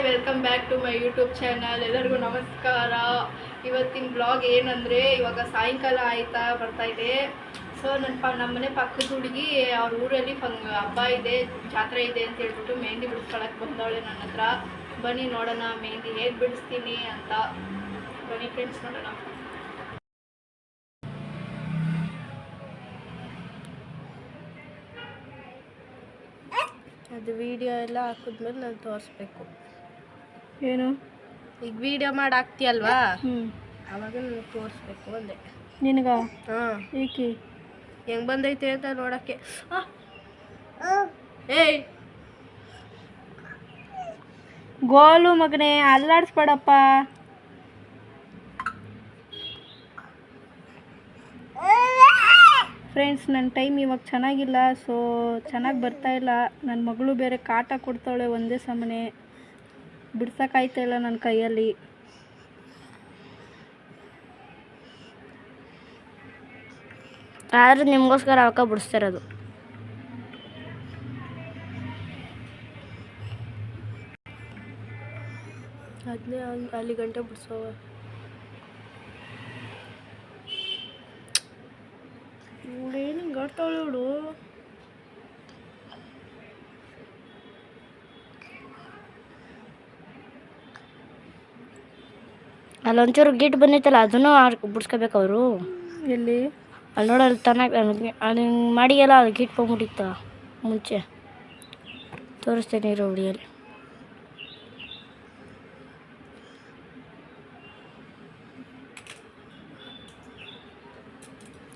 Hi welcome back to my YouTube channel ಎಲ್ಲರಿಗೂ ನಮಸ್ಕಾರ. ಇವತ್ತಿನ ಬ್ಲಾಗ್ ಏನಂದರೆ, ಇವಾಗ ಸಾಯಂಕಾಲ ಆಯಿತಾ ಬರ್ತಾ ಇದೆ. ಸೊ ನನ್ನ ಪ ನಮ್ಮ ಮನೆ ಪಕ್ಕದ ಹುಡುಗಿ, ಅವ್ರ ಊರಲ್ಲಿ ಫಂಗ್, ಹಬ್ಬ ಇದೆ, ಜಾತ್ರೆ ಇದೆ ಅಂತ ಹೇಳ್ಬಿಟ್ಟು ಮೆಹಂದಿ ಬಿಡಿಸ್ಕೊಳಕ್ಕೆ ಬಂದವಳೆ ನನ್ನ ಹತ್ರ. ಬನ್ನಿ ನೋಡೋಣ, ಮೆಹಂದಿ ಹೇಗೆ ಬಿಡಿಸ್ತೀನಿ ಅಂತ. ಬನ್ನಿ ಫ್ರೆಂಡ್ಸ್ ನೋಡೋಣ. ಅದು ವಿಡಿಯೋ ಎಲ್ಲ ಹಾಕಿದ್ಮೇಲೆ ನಾನು ತೋರಿಸ್ಬೇಕು. ಏನು? ಈಗ ವಿಡಿಯೋ ಮಾಡಿ ಹಾಕ್ತೀಯಲ್ವಾ? ಹ್ಞೂ ಅವಾಗ ನನಗೆ ತೋರಿಸ್ಬೇಕು ಅಂದೆ. ನಿನಗ? ಹಾಂ. ಏಕೆ? ಹೆಂಗೆ ಬಂದೈತೆ ಅಂತ ನೋಡೋಕ್ಕೆ. ಏಯ್! ಗೋಲು ಮಗನೇ ಅಲ್ಲಾಡಿಸ್ಬೇಡಪ್ಪ. ಫ್ರೆಂಡ್ಸ್ ನನ್ನ ಟೈಮ್ ಇವಾಗ ಚೆನ್ನಾಗಿಲ್ಲ ಸೊ ಚೆನ್ನಾಗಿ ಬರ್ತಾ ಇಲ್ಲ. ನನ್ನ ಮಗಳು ಬೇರೆ ಕಾಟ ಕೊಡ್ತಾಳೆ ಒಂದೇ ಸಮನೆ. ಬಿಡ್ಸೋಕ್ಕಾಯ್ತಾ ಇಲ್ಲ ನನ್ನ ಕೈಯಲ್ಲಿ. ಆದ್ರೆ ನಿಮಗೋಸ್ಕರ ಅವಕ್ಕ ಬಿಡಿಸ್ತಿರೋದು. ಅದನ್ನೇ ಅಲ್ಲಿ ಗಂಟೆ ಬಿಡಿಸೋವ ಏನು ಹಿಂಗೆ ಇವಳು ಅಲ್ಲೊಂಚೂರು ಗಿಟ್ ಬಂದೈತಲ್ಲ ಅದನ್ನು ಬಿಡ್ಸ್ಕೋಬೇಕು ಅವರು. ಎಲ್ಲಿ? ಅಲ್ಲಿ ನೋಡಿ ಅಲ್ಲಿ ತನಕ ಅಲ್ಲಿ ಮಾಡಿಗೆಲ್ಲ ಅದು ಗಿಟ್ ಬಂದ್ಬಿಟ್ಟಿತ್ತ ಮುಂಚೆ. ತೋರಿಸ್ತೇನೆ ಇರೋ ಹುಡಿಯಲ್ಲಿ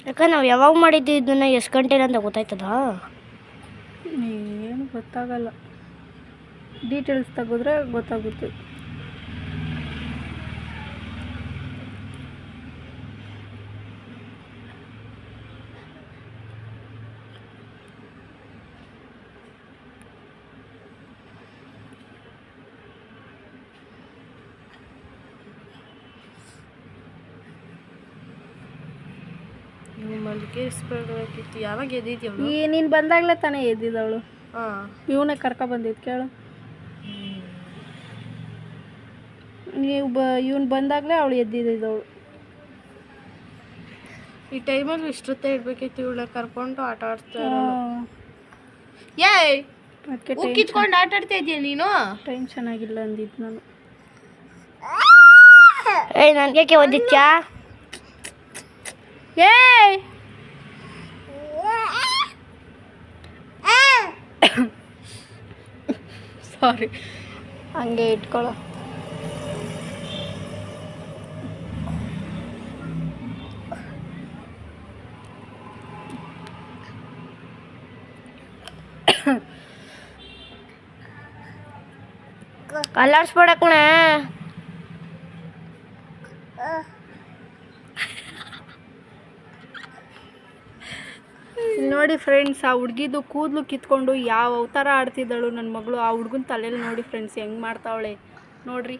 ಯಾಕಂದ್ರೆ ನಾವು ಯಾವಾಗ ಮಾಡಿದ್ದು ಇದನ್ನ ಎಷ್ಟು ಗಂಟೆ ಅಂತ ಗೊತ್ತಾಯ್ತದ? ಏನು ಗೊತ್ತಾಗಲ್ಲ. ಡೀಟೇಲ್ಸ್ ತೆಗೆದ್ರೆ ಗೊತ್ತಾಗುತ್ತೆ. ಮಲ್ಕಿಸ್ಬೇಕಿತ್ತು ಯಾವಾಗ ತಾನೆ ಈ ನೀನು ಬಂದಾಗಲೇ ತಾನೇ ಎದ್ದಿದ್ದವಳು. ಹಾಂ ಇವನೇ ಕರ್ಕ ಬಂದಿದ್ ಕೇಳು. ನೀವು ಬ ಇವನು ಬಂದಾಗಲೇ ಅವಳು ಎದ್ದಿದ್ದವಳು. ಈ ಟೈಮಲ್ಲಿ ಇಷ್ಟೊತ್ತೆ ಇಡ್ಬೇಕಿತ್ತು ಇವಳ ಕರ್ಕೊಂಡು ಆಟ ಆಡ್ತಾ ಏಯ್! ಅದಕ್ಕೆ ಕಿತ್ಕೊಂಡು ಆಟ ಆಡ್ತಾ ಇದೀಯ ನೀನು? ಟೈಮ್ ಚೆನ್ನಾಗಿಲ್ಲ ಅಂದಿದ್ದು ನಾನು. ಏಯ್ ನನಗೆ ಓದಿತ್ಯಾ ಏಯ್! ಸಾರಿ ಹಂಗೆ ಇಟ್ಕೊಳ್ಳೋ. ಕಲರ್ಸ್ ಕಣೆ. ನೋಡಿ ಫ್ರೆಂಡ್ಸ್ ಆ ಹುಡ್ಗಿದು ಕೂದಲು ಕಿತ್ಕೊಂಡು ಯಾವ ಅವತಾರ ಆಡ್ತಿದ್ದಳು ನನ್ನ ಮಗಳು. ಆ ಹುಡ್ಗನ ತಲೆಯಲ್ಲಿ ನೋಡಿ ಫ್ರೆಂಡ್ಸ್ ಹೆಂಗೆ ಮಾಡ್ತಾವಳೆ? ನೋಡ್ರಿ.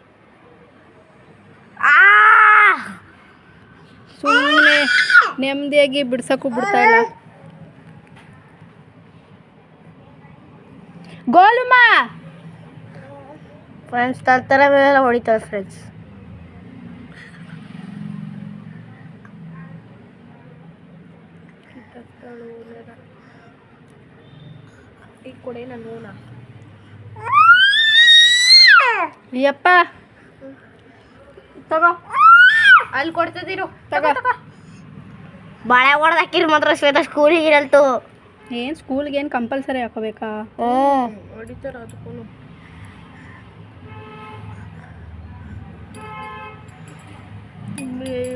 ಸುಮ್ಮನೆ ನೆಮ್ಮದಿಯಾಗಿ ಬಿಡ್ಸಕ್ಕೂ ಬಿಡ್ತಾ ಇಲ್ಲ. ಗೋಲುಮ್ಮ ಫ್ರೆಂಡ್ಸ್ ತರ್ತಾರೆ ಹೊಡಿತಾರೆ ಫ್ರೆಂಡ್ಸ್ ಈ ಕೊಡೆ ನಾನು ಯಪ್ಪ. ತಗೋ. ಅಲ್ಲಿ ಕೊಡ್ತದಿರು ತಗೋ ಬಾಳೆ ಹೊಡೆದು ಹಾಕಿರಿ ಮಾತ್ರ ಶ್ವೇತ ಸ್ಕೂಲಿಗೆ ಇರಲ್ತು ಏನು ಸ್ಕೂಲ್ಗೆ ಏನು ಕಂಪಲ್ಸರಿ ಹಾಕೋಬೇಕಾ ಹ್ಞೂ ಹೊಡಿತಾರ ಅದಕ್ಕೂ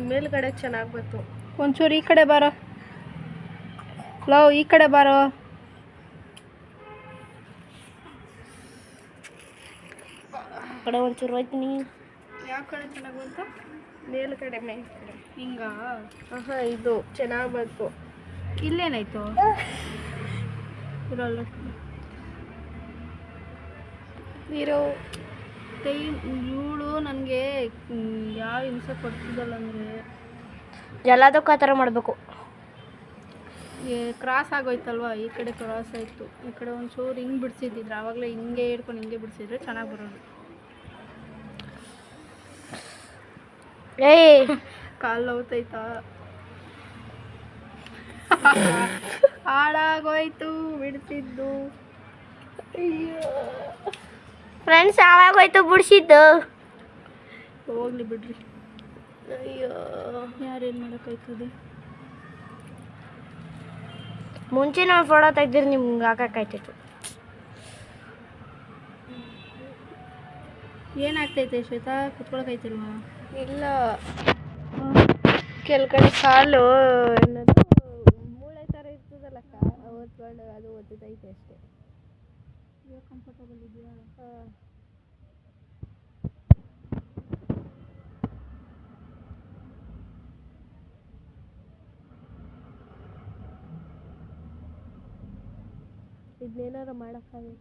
ಮೇಲ್ಗಡೆ ಚೆನ್ನಾಗಿ ಬಂತು. ಒಂಚೂರು ಈ ಕಡೆ ಬಾರೋ. ಲವ್ ಈ ಕಡೆ ಬಾರೋ ಆ ಕಡೆ ಒಂಚೂರು ಹೋಯ್ತೀನಿ ಯಾವ ಕಡೆ ಚೆನ್ನಾಗಿ ಬಂತು? ಮೇಲ್ಗಡೆ ಮೇಲ್ಗಡೆ ಹಿಂಗ? ಆಹಾ ಇದು ಚೆನ್ನಾಗಿ ಬಂತು. ಇಲ್ಲೇನಾಯ್ತು? ಇರಲ್ಲ. ನೀರು? ಟೈಮ್ ಇವಳು ನನಗೆ ಯಾವ ಹಿಂಸೆ ಕೊಡ್ತಿದ್ದಲ್ಲ ಅಂದರೆ. ಎಲ್ಲದಕ್ಕೂ ಆ ಥರ ಮಾಡಬೇಕು. ಕ್ರಾಸ್ ಆಗೋಯ್ತಲ್ವ? ಈ ಕಡೆ ಕ್ರಾಸ್ ಆಯಿತು. ಈ ಕಡೆ ಒಂಚೂರು ಹಿಂಗೆ ಬಿಡಿಸಿದ್ದಿದ್ರೆ ಆವಾಗಲೇ ಹಿಂಗೆ ಹಿಡ್ಕೊಂಡು ಹಿಂಗೆ ಬಿಡಿಸಿದ್ರೆ ಚೆನ್ನಾಗಿ ಬರೋದು. ಏಯ್. ಕಾಲು ನೋವ್ತೈತಾ ಹಾಳಾಗೋಯ್ತು ಬಿಡ್ತಿದ್ದು ಫ್ರೆಂಡ್ಸ್ ಹಾಳಾಗೋಯ್ತು ಬಿಡಿಸಿದ್ದು. ಹೋಗ್ಲಿ ಬಿಡ್ರಿ. ಅಯ್ಯೋ. ಯಾರೇನು ಮಾಡೋಕ್ಕಾಯ್ತದೆ? ಮುಂಚೆ ನಾವು ಫೋಟೋ ತೆಗ್ದಿರಿ ನಿಮ್ಗೆ ಹಾಕಕ್ಕಾಯ್ತಿತ್ತು ಏನಾಗ್ತೈತೆ ಶ್ವೇತಾ? ಕುತ್ಕೊಳಕೈತಿಲ್ವಾ ಇಲ್ಲ. ಕೆಲ ಕಡೆ ಕಾಲು ಅನ್ನೋದು ಮೂಳೆ ಥರ ಇರ್ತದಲ್ಲಕ್ಕ ಒತ್ಕೊಂಡು ಅದು ಒತ್ತೈತೆ ಅಷ್ಟೇ. ಇವಾಗ ಕಂಫರ್ಟಬಲ್ ಇದೆಯಾ ಇದನ್ನೇನಾರು ಮಾಡೋಕ್ಕಾಗಲ್ಲ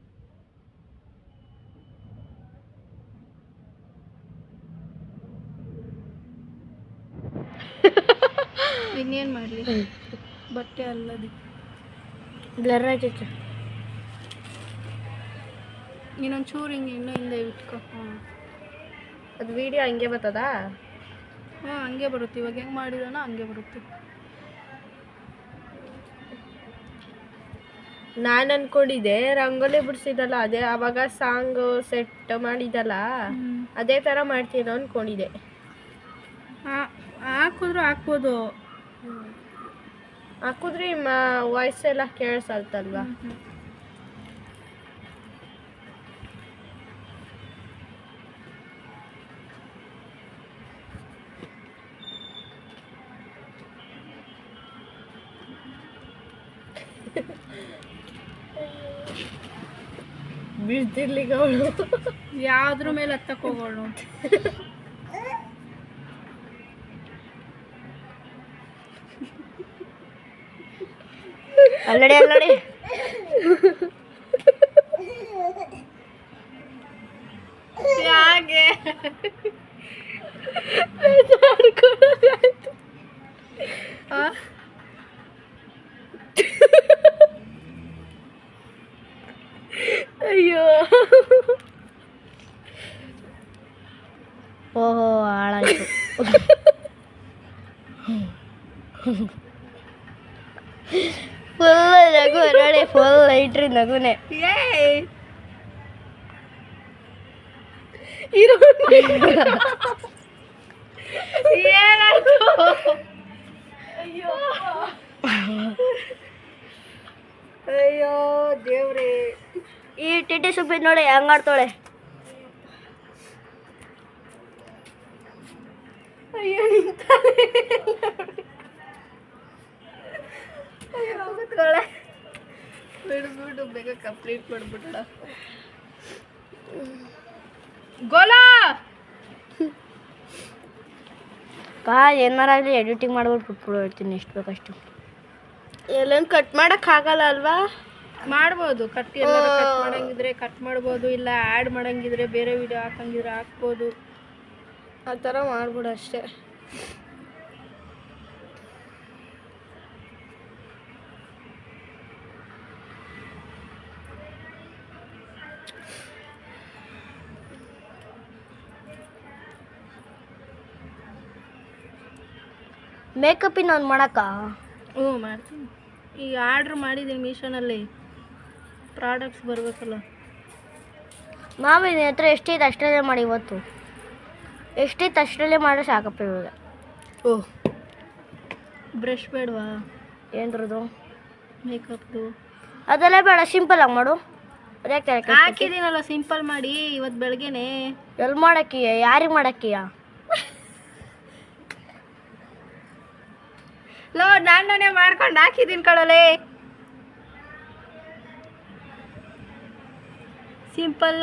ಇನ್ನೇನು ಮಾಡಲಿ? ಬಟ್ಟೆ ಅಲ್ಲದಿ. ಬ್ಲರ್ ಆಯ್ತೈತೆ ಇನ್ನೊಂದು ಚೂರು ಹಿಂಗೆ ಇನ್ನೂ ಹಿಂದೆ ಇಟ್ಕೊ. ಅದು ವಿಡಿಯೋ ಹಂಗೆ ಬರ್ತದ? ಹಾಂ ಹಂಗೆ ಬರುತ್ತೆ. ಇವಾಗ ಹೆಂಗೆ ಮಾಡಿರೋಣ ಹಂಗೆ ಬರುತ್ತೆ. ನಾನು ಅನ್ಕೊಂಡಿದ್ದೆ ರಂಗೋಲಿ ಬಿಡಿಸಿದಲ್ಲ ಅದೇ ಅವಾಗ ಸಾಂಗ್ ಸೆಟ್ ಮಾಡಿದಲ್ಲ ಅದೇ ಥರ ಮಾಡ್ತೀನೋ ಅನ್ಕೊಂಡಿದ್ದೆ. ಹಾಕಿದ್ರು ಹಾಕ್ಬೋದು. ಹಾಕಿದ್ರೆ ವಾಯ್ಸ್ ಎಲ್ಲ ಕೇಳಿಸಲ್ತಲ್ವಾ? ಬಿಡ್ತಿರ್ಲಿಕ್ಕೆ ಅವಳು. ಯಾವ್ದ್ರ ಮೇಲೆ ಹತ್ತಕ್ಕೆ ಹೋಗೋಣ ಅಲ್ಲಡಿ ಅಲ್ಲಡಿ. ಯಾಕೆ ಆ? ಅಯ್ಯೋ ಓಹೋ ಹಾಳಾಯ್ತು ಫುಲ್ ನಗು ನೋಡಿ ಫುಲ್ ಐಟ್ರಿ ನಗುನೆ ಏಯ್ ಏನಾಯ್ತು ಅಯ್ಯೋ ದೇವ್ರಿ ಈ ಟಿಟಿ ಸುಬ್ಬಿ ನೋಡಿ ಹಂಗಾಡ್ತಾಳೆ ಅಯ್ಯೋ ನಿಂತಾಳೆ. ಅಯ್ಯೋ, ಕೂತ್ಕೊಳ್ಳೆ. ಬಿಡ್ಬಿಡು ಬೇಗ ಕಂಪ್ಲೀಟ್ ಮಾಡ್ಬಿಡ ಗೋಲಾ! ಪಾ ಏನಾರಾಗಲಿ ಎಡಿಟಿಂಗ್ ಮಾಡ್ಬಿಟ್ಟು ಬಿಟ್ಬಿಡು ಹೇಳ್ತೀನಿ ಎಷ್ಟು ಬೇಕಷ್ಟು. ಎಲ್ಲೇನು ಕಟ್ ಮಾಡೋಕ್ಕಾಗಲ್ಲ ಅಲ್ವಾ? ಮಾಡ್ಬೋದು ಕಟ್ ಎಲ್ಲ ಕಟ್ ಮಾಡಂಗಿದ್ರೆ ಕಟ್ ಮಾಡ್ಬೋದು ಇಲ್ಲ ಆ್ಯಡ್ ಮಾಡಂಗಿದ್ರೆ ಬೇರೆ ವಿಡಿಯೋ ಹಾಕಂಗಿದ್ರೆ ಹಾಕ್ಬೋದು. ಆ ಥರ ಮಾಡ್ಬಿಡು ಅಷ್ಟೇ. ಮೇಕಪ್ ಇನ್ನೊಂದು ಮಾಡಕ್ಕ? ಹ್ಞೂ ಮಾಡ್ತೀನಿ. ಈಗ ಆರ್ಡ್ರ್ ಮಾಡಿದ್ದೀನಿ ಮೀಶೋನಲ್ಲಿ. ಪ್ರಾಡಕ್ಟ್ಸ್ ಬರಬೇಕಲ್ಲ. ಮಾವಿನ ಹತ್ರ ಎಷ್ಟಿದೆ ಅಷ್ಟರಲ್ಲೇ ಮಾಡಿ ಇವತ್ತು. ಎಷ್ಟಿತ್ತು ಅಷ್ಟರಲ್ಲೇ ಮಾಡೋ ಸಾಕಪ್ಪ ಇವಾಗ. ಓಹ್ ಬ್ರಷ್ ಬೇಡವಾ? ಏನರದು? ಮೇಕಪ್ದು. ಅದೆಲ್ಲ ಬೇಡ ಸಿಂಪಲ್ ಆಗಿ ಮಾಡು. ಅದೇ ಹಾಕಿದ್ದೀನಲ್ಲ ಸಿಂಪಲ್ ಮಾಡಿ ಇವತ್ತು ಬೆಳಗ್ಗೆನೆ. ಎಲ್ಲಿ ಮಾಡಕ್ಕೀಯ? ಯಾರಿಗೆ ಮಾಡಕ್ಕೀಯ? ಲೋ ನಾನೇ ಮಾಡ್ಕೊಂಡು ಹಾಕಿದ್ದೀನಿ ಕಳಲೆ ಸಿಂಪಲ್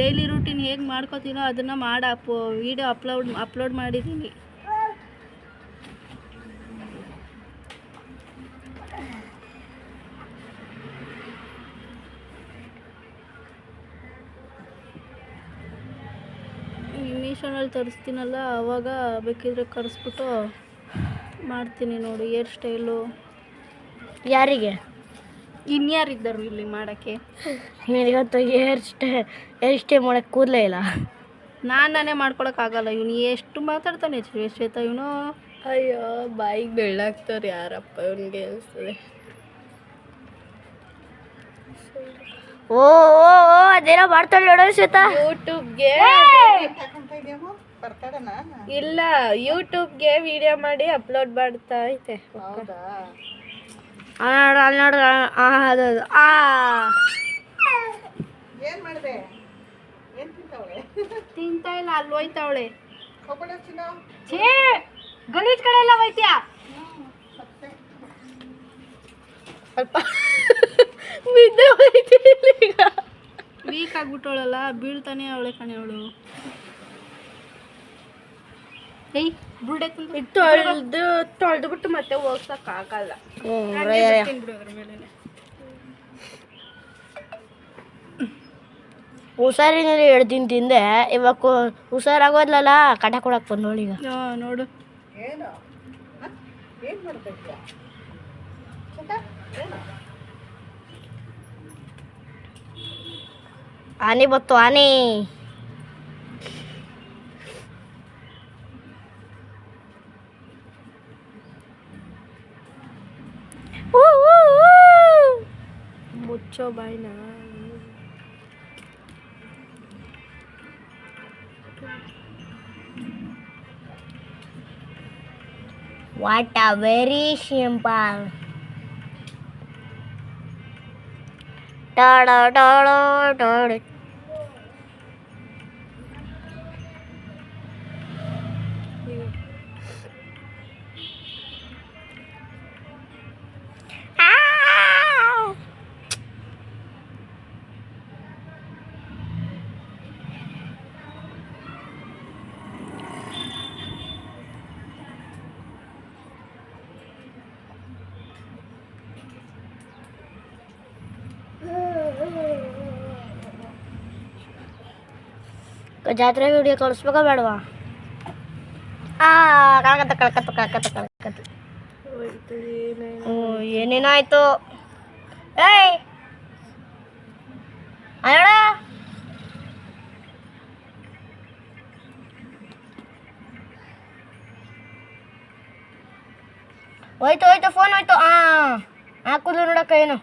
ಡೈಲಿ ರೂಟೀನ್ ಹೇಗೆ ಮಾಡ್ಕೋತೀನೋ ಅದನ್ನು ಮಾಡಿ ವಿಡಿಯೋ ಅಪ್ಲೋಡ್ ಅಪ್ಲೋಡ್ ಮಾಡಿದ್ದೀನಿ ಮೀಶೋನಲ್ಲಿ ತರಿಸ್ತೀನಲ್ಲ, ಅವಾಗ ಬೇಕಿದ್ರೆ ಕರೆಸ್ಬಿಟ್ಟು ಮಾಡ್ತೀನಿ ನೋಡಿ ಹೇರ್ ಸ್ಟೈಲು ಯಾರಿಗೆ? ಇನ್ಯಾರಿದ್ದರು ಇಲ್ಲಿ ಮಾಡೋಕ್ಕೆ? ಇವತ್ತು ಹೇರ್ ಸ್ಟೈ ಹೇರ್ ಸ್ಟೈ ಮಾಡೋಕ್ಕೆ ಕೂದಲೇ ಇಲ್ಲ. ನಾನು ನಾನೇ ಮಾಡ್ಕೊಳಕ್ಕಾಗಲ್ಲ ಇವನು ಎಷ್ಟು ಮಾತಾಡ್ತಾನೆ ಶ್ವೇತ ಇವನು? ಅಯ್ಯೋ ಬಾಯಿಗೆ ಬೆಳ್ಳಾಗ್ತಾರೆ ಯಾರಪ್ಪ ಇವನಿಗೆ ಅನಿಸ್ತದೆ. ಓ ಓ ಓ ಅದೇನೋ ಮಾಡ್ತಾಳೆ ನೋಡೋ ಶ್ವೇತಾ. ಯೂಟ್ಯೂಬ್ಗೆ ಇಲ್ಲ ಯೂಟ್ಯೂಬ್ಗೆ ವಿಡಿಯೋ ಮಾಡಿ ಅಪ್ಲೋಡ್ ಮಾಡ್ತಾ ಐತೆ ಆ ಅಲ್ಲಿ ಆ ತಿಂತಾ ಇಲ್ಲ ಹೋಯ್ತಾವಳೆ. ಛೇ ಗಲೀಜ್ ಕಡೆ ಎಲ್ಲ ಹೋಯ್ತ್ಯಾ? ಅಲ್ಪ ಬಿದ್ದೆ ಹೋಯ್ತೀನಿ ಈಗ. ವೀಕ್ ಆಗ್ಬಿಟ್ಟವಳಲ್ಲ ಬೀಳ್ತಾನೆ ಅವಳೆ ಕಣೆ ಅವಳು. ಏಯ್ ತೊಳೆದು ತೊಳೆದು ಬಿಟ್ಟು ಮತ್ತೆ ಹೋಗ್ಸಕ್ ಆಗಲ್ಲ. ಹ್ಮ್, ರೇ- ಬಿಡೋದ್ರ ಮೇಲೆ ಹುಷಾರಿನಲ್ಲಿ ಎರಡು ದಿನ ತಿಂದೆ ಇವಾಗ ಹುಷಾರಾಗೋದ್ಲಲ್ಲ ಕಟ ಕೊಡಕ್ ಬಂದು ನೋಡಿ ಈಗ. ನೋಡು. ಆನೆ ಬತ್ತು ಆನೆ. Cobain na nga. What a very simple. Da da da da da. ಜಾತ್ರೆ ವಿಡಿಯೋ ಕಳಿಸ್ಬೇಕ ಬೇಡವಾ? ಆ ಕಳ್ಕತ್ತ ಕಳ್ಕತ್ತ ಕಳ್ಕತ್ತ ಏನೇನೋ ಆಯ್ತು ಏಯ್! ಅಯ್ಯಡ ಹೋಯ್ತು ಹೋಯ್ತು ಫೋನ್ ಹೋಯ್ತು. ಆ ಹಾಕುದು ನೋಡಕ್ಕ ಏನು?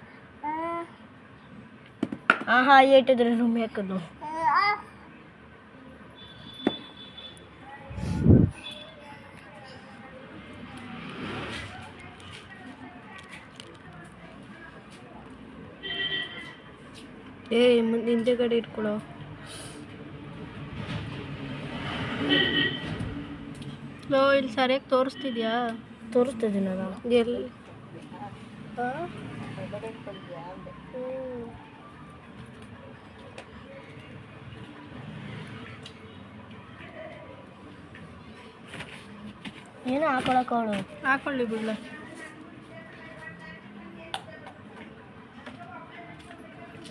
ಆಹಾ ಏಟಿದ್ರೆ ರೂಮ್ ಹಾಕುದು ಏ ಮುಂದೆ ಹಿಂದೆಗಡೆ ಇಟ್ಕೊಳ್ಳೋ ಲೋ ಇಲ್ಲಿ ಸರಿಯಾಗಿ ತೋರಿಸ್ತಿದ್ಯಾ? ತೋರಿಸ್ತಿದ್ದೀನಿ ನಾನು ಎಲ್ಲಿ ಏನು ಹಾಕೊಳಕ್ಕೆ ಅವಳು. ಹಾಕೊಳ್ಳಿ ಬಿಡ್ಲ.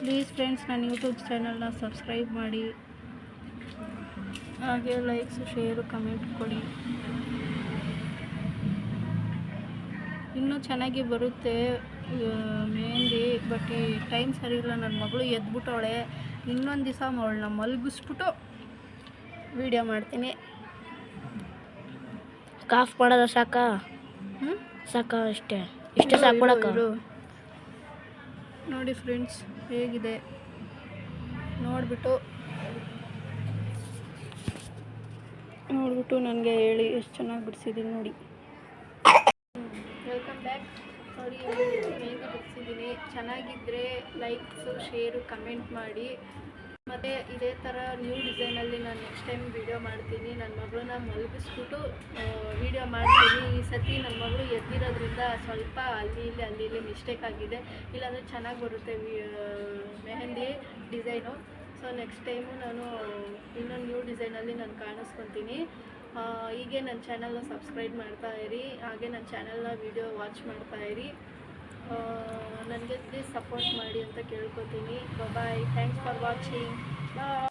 ಪ್ಲೀಸ್ ಫ್ರೆಂಡ್ಸ್ ನನ್ನ ಯೂಟ್ಯೂಬ್ ಚಾನಲ್ನ ಸಬ್ಸ್ಕ್ರೈಬ್ ಮಾಡಿ. ಹಾಗೆ ಲೈಕ್ಸು ಶೇರು ಕಮೆಂಟ್ ಕೊಡಿ. ಇನ್ನೂ ಚೆನ್ನಾಗಿ ಬರುತ್ತೆ ಮೆಹಂದಿ ಬಟ್ ಈ ಟೈಮ್ ಸರಿ ಇಲ್ಲ ನನ್ನ ಮಗಳು ಎದ್ಬಿಟ್ಟವಳೆ. ಇನ್ನೊಂದು ದಿವಸ ಅವಳನ್ನ ಮಲಗಿಸ್ಬಿಟ್ಟು ವೀಡಿಯೋ ಮಾಡ್ತೀನಿ. ಕಾಫ್ ಮಾಡೋದ ಸಾಕ? ಹ್ಞೂ ಸಾಕ ಅಷ್ಟೇ. ಇಷ್ಟೇ ಸಾಕು. ನೋಡಿ ಫ್ರೆಂಡ್ಸ್ ಹೇಗಿದೆ? ನೋಡಿಬಿಟ್ಟು. ನೋಡಿಬಿಟ್ಟು ನನಗೆ ಹೇಳಿ ಎಷ್ಟು ಚೆನ್ನಾಗಿ ಬಿಡಿಸಿದ್ದೀನಿ ನೋಡಿ. ವೆಲ್ಕಮ್ ಬ್ಯಾಕ್ ಸಾರಿ ಹೇಗೆ ಬಿಡಿಸಿದ್ದೀನಿ ಚೆನ್ನಾಗಿದ್ದರೆ ಲೈಕ್ಸು ಶೇರು ಕಮೆಂಟ್ ಮಾಡಿ. ಮತ್ತು ಇದೇ ಥರ ನ್ಯೂ ಡಿಸೈನಲ್ಲಿ ನಾನು ನೆಕ್ಸ್ಟ್ ಟೈಮ್ ವಿಡಿಯೋ ಮಾಡ್ತೀನಿ. ನನ್ನ ಮಗಳನ್ನ ಮಲಗಿಸ್ಬಿಟ್ಟು ವಿಡಿಯೋ ಮಾಡ್ತೀನಿ. ಈ ಸತಿ ನನ್ನ ಮಗಳು ಎದ್ದಿರೋದ್ರಿಂದ ಸ್ವಲ್ಪ ಅಲ್ಲಿ ಇಲ್ಲಿ ಅಲ್ಲಿ ಇಲ್ಲಿ ಮಿಸ್ಟೇಕ್ ಆಗಿದೆ. ಇಲ್ಲಾಂದರೆ ಚೆನ್ನಾಗಿ ಬರುತ್ತೆ mehndi design so next time ನಾನು ಇನ್ನೊಂದು ನ್ಯೂ ಡಿಸೈನಲ್ಲಿ ನಾನು ಕಾಣಿಸ್ಕೊತೀನಿ. ಹೀಗೆ ನನ್ನ ಚಾನಲ್ನ ಸಬ್ಸ್ಕ್ರೈಬ್ ಮಾಡ್ತಾ ಇರಿ. ಹಾಗೆ ನನ್ನ ಚಾನಲ್ನ ವಿಡಿಯೋ ವಾಚ್ ಮಾಡ್ತಾ ಇರಿ. ನನಗೆ ಪ್ಲೀಸ್ ಸಪೋರ್ಟ್ ಮಾಡಿ ಅಂತ ಕೇಳ್ಕೊತೀನಿ. Bye thanks for watching bye